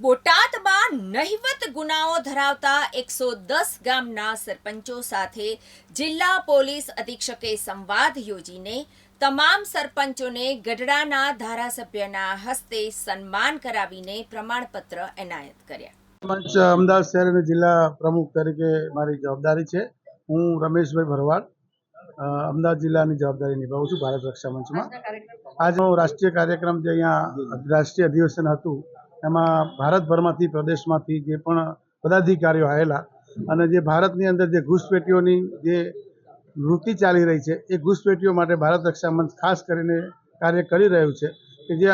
બોટાદમાં નહિવત ગુનાઓ ધરાવતા એકસો દસ ગામના સરપંચો સાથે જિલ્લા પોલીસ અધિક્ષકે સંવાદ યોજીને તમામ સરપંચોને ગઢડાના ધારાસભ્યના હસ્તે સન્માન કરાવીને પ્રમાણપત્ર એનાયત કર્યા. મંચ અમદાવાદ શહેર જિલ્લા પ્રમુખ તરીકે મારી જવાબદારી છે. હું રમેશભાઈ ભરવાડ અમદાવાદ જિલ્લાની જવાબદારી નિભાવું છું ભારત રક્ષા મંચમાં. આજનો રાષ્ટ્રીય કાર્યક્રમ જે અહીંયા રાષ્ટ્રીય અધિવેશન હતું એમાં ભારતભરમાંથી, પ્રદેશમાંથી જે પણ પદાધિકારીઓ આવેલા અને જે ભારતની અંદર જે ઘૂસપેટીઓની જે વૃત્તિ ચાલી રહી છે, એ ઘૂસપેટીઓ માટે ભારત રક્ષા મંચ ખાસ કરીને કાર્ય કરી રહ્યું છે કે જે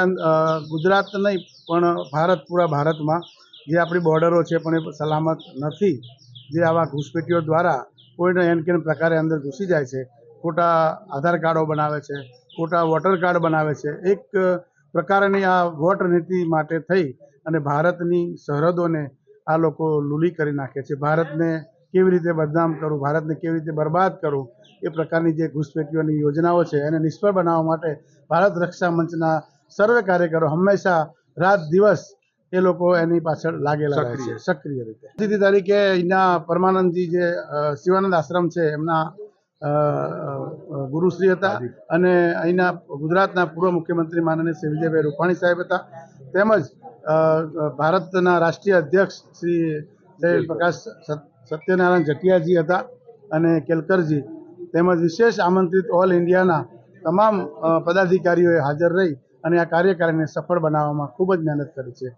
ગુજરાત નહીં, પણ ભારત, પૂરા ભારતમાં જે આપણી બોર્ડરો છે, પણ એ સલામત નથી. જે આવા ઘૂસપેટીઓ દ્વારા કોઈને એન કેન પ્રકારે અંદર ઘૂસી જાય છે, ખોટા આધાર કાર્ડો બનાવે છે, ખોટા વોટર કાર્ડ બનાવે છે, એક પ્રકારની આ વોટ નીતિ માટે થઈ અને ભારતની સરહદોને આ લોકો લૂલી કરી નાખે છે. ભારતને કેવી રીતે બદનામ કરવું ભારતને કેવી રીતે બરબાદ કરવું એ પ્રકારની જે ઘૂસપેટીઓની યોજનાઓ છે એને નિષ્ફળ બનાવવા માટે ભારત રક્ષા મંચના સર્વે કાર્યકરો હંમેશા રાત દિવસ એ લોકો એની પાછળ લાગેલા રહે છે. સક્રિય. રીતે. તારીખે તરીકે અહીંના પરમાનંદજી જે શિવાનંદ આશ્રમ છે એમના ગુરુશ્રી હતા અને અહીંના ગુજરાતના પૂર્વ મુખ્યમંત્રી માનનીય શ્રી વિજયભાઈ રૂપાણી સાહેબ હતા. તેમજ ભારતના રાષ્ટ્રીય અધ્યક્ષ શ્રી જય પ્રકાશ સત્યનારાયણ જટિયાજી હતા અને કેલકરજી. તેમજ વિશેષ આમંત્રિત ઓલ ઇન્ડિયાના તમામ પદાધિકારીઓએ હાજર રહી અને આ કાર્યકારીને સફળ બનાવવામાં ખૂબ જ મહેનત કરી છે.